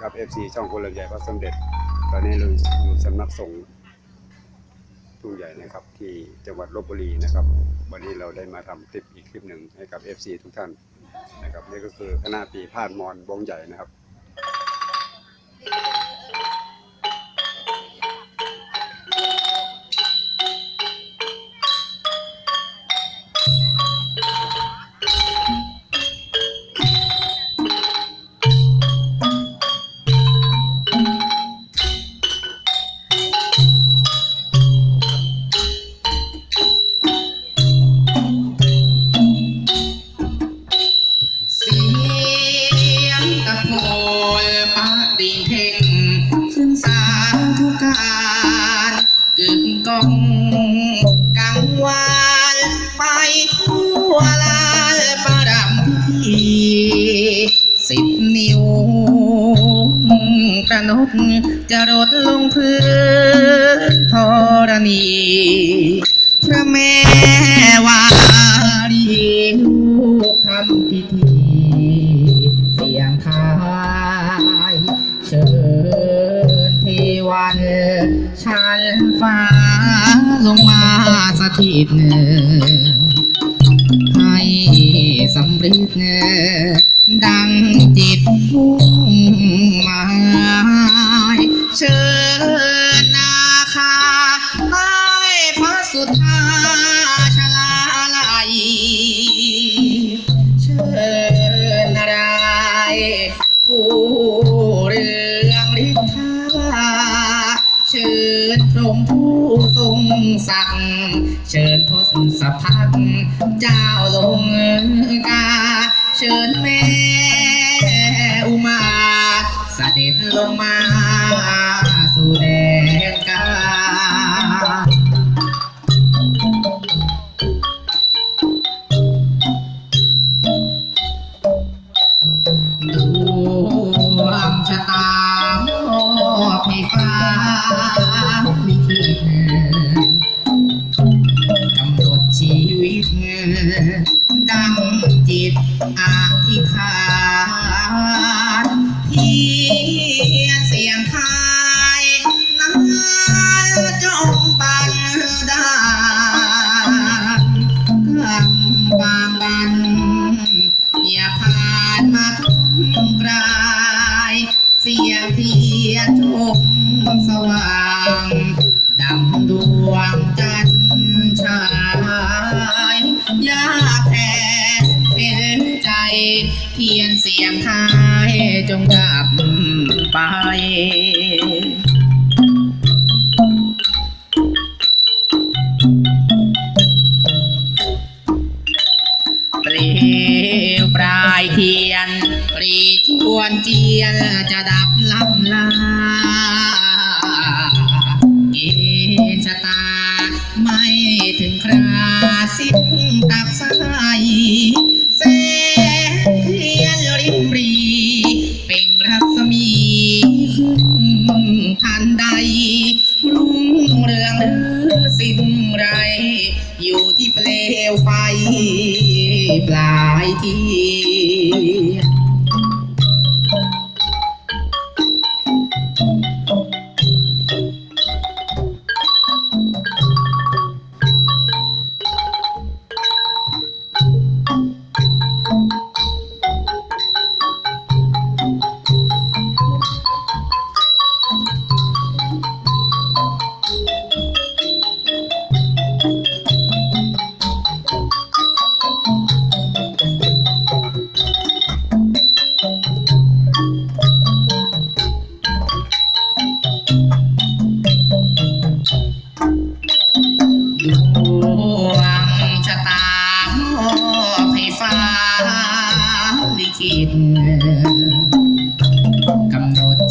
ครับ FC ช่องคนเรือใหญ่พระสมเด็จ ตอนนี้เราอยู่สำนักสงฆ์ทุ่งใหญ่นะครับ ที่จังหวัดลบบุรีนะครับ วันนี้เราได้มาทำคลิปอีกคลิปหนึ่งให้กับ FC ทุกท่านนะครับนี่ก็คือคณะปีพาดมอนวงใหญ่นะครับ การกึกก้องกังวานไปทั่วลานประดับพิธีสิบนิ้วกระนกจะรดลงพื้น ฟ้าลงมาสถิตให้สำริดดังจิตมุ่งหมายเชิญ ดนกาดวงชะตามอบให้ฟ้าลิขิตกำหนดชีวิตดังจิตอธิ ลำลาเกณฑ์ชะตา ไม่ถึงคราสิ้นตับสายแสเทียนริมรี เปล่งรัศมีขึ้นทันใด รุ่งเรืองหรือสิ้นไร อยู่ที่เปลวไฟปลายเทียน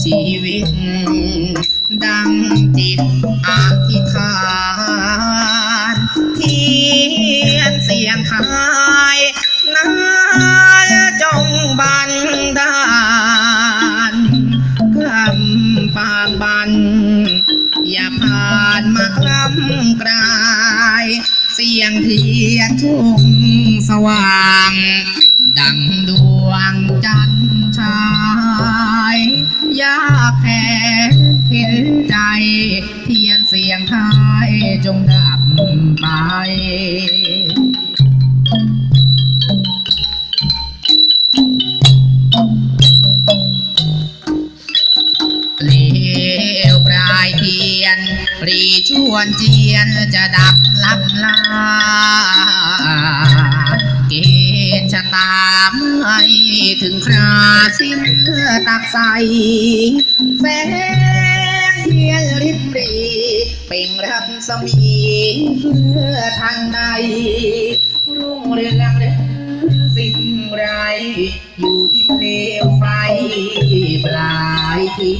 ชีวิต ดังจิตอธิษฐานเทียนเสียงทายนั้นจงบันดาลกำปางบัน อย่าผ่านมากล้ำกลาย เสียงเทียนชุ่มสว่าง ดังดวงจันทร์ ยากแค่เห็นใจ เทียนเสียงทายจงดับไปเลวปลายเทียนรีชวนเจียนจะดับลับลาะตาไม่ถึงคราสิ้นตักใสแสงเทียนริบรีเปล่งรัศมีเพื่อทางใดรุ่งเรืองเรืองสิ่งไร อยู่ที่เปลวไฟปลายที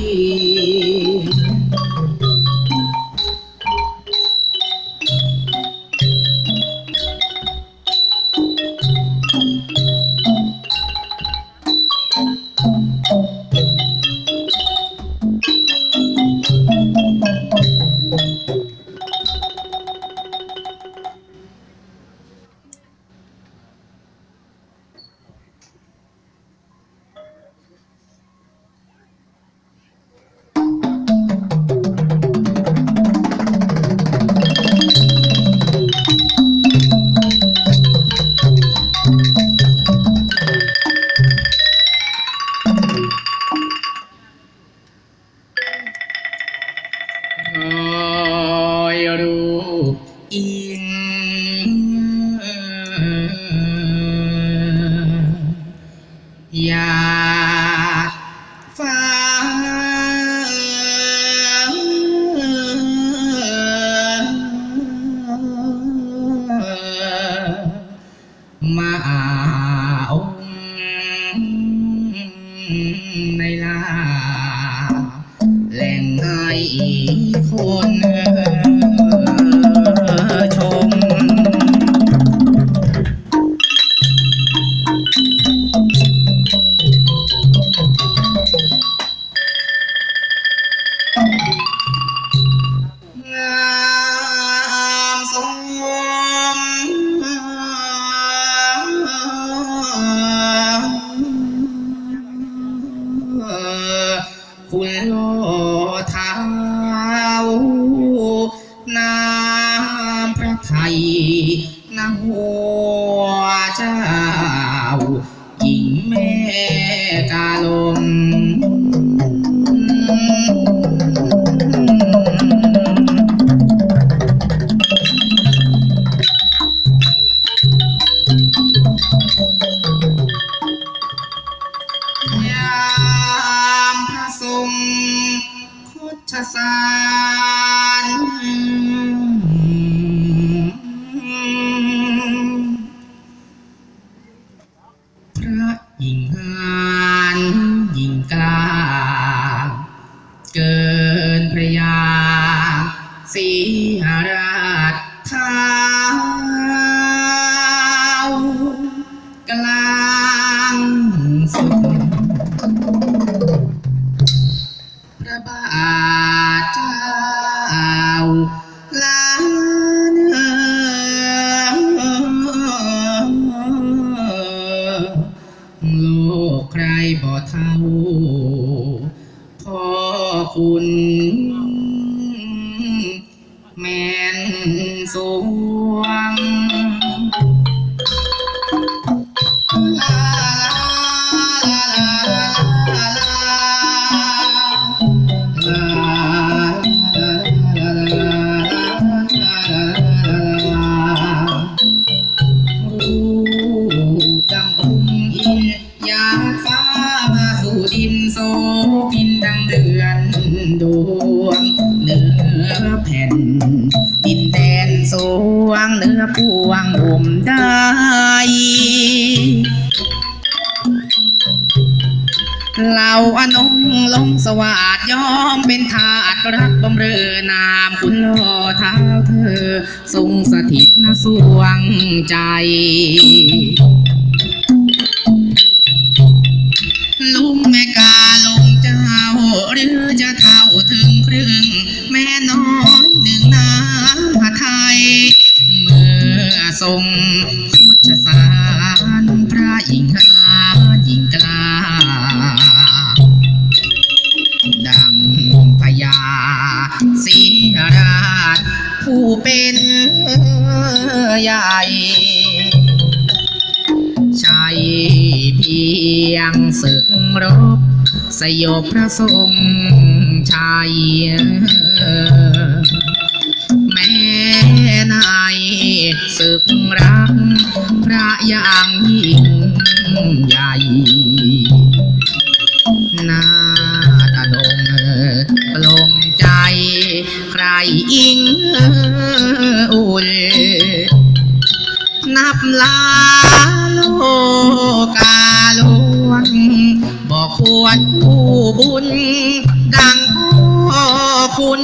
รูปอินอยาฟ้ามาองในลาแหล่งให้คน พระยิ่งงานยิ่งกลา เหล่าอนงลงสวัสดยอมเป็นทาสรักบำเรอนามคุณล่อเท้าเธอ ทรงสถิตณสวงใจลุงแม่กาลงเจ้า หรือจะเท่าถึงครึ่ง แม่น้อยหนึ่งน้ำพระไทย เมื่อทรง ใหญ่ ใช้เพียงศึกรบ สยบพระทรงชายแม่นายศึกรัก พระยางยิ่งใหญ่นาตะดงปลงใจ ใครอิงอุ่น นับลาโลกาลวงบอกควรผู้บุญ ดังพ่อคุณ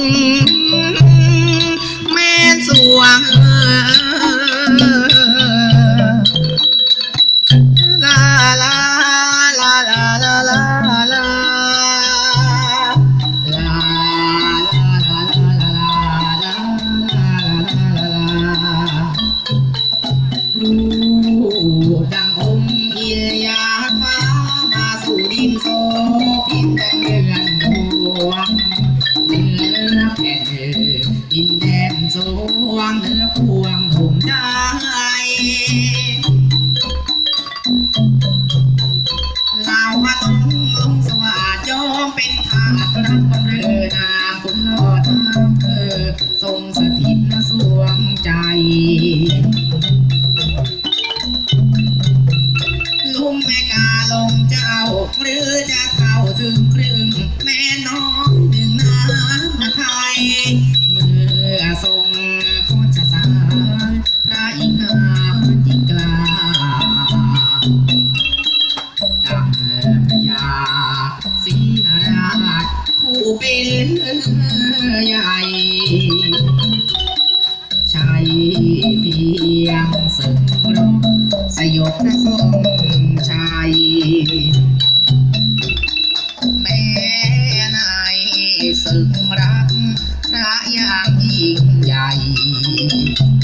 Mm-hmm.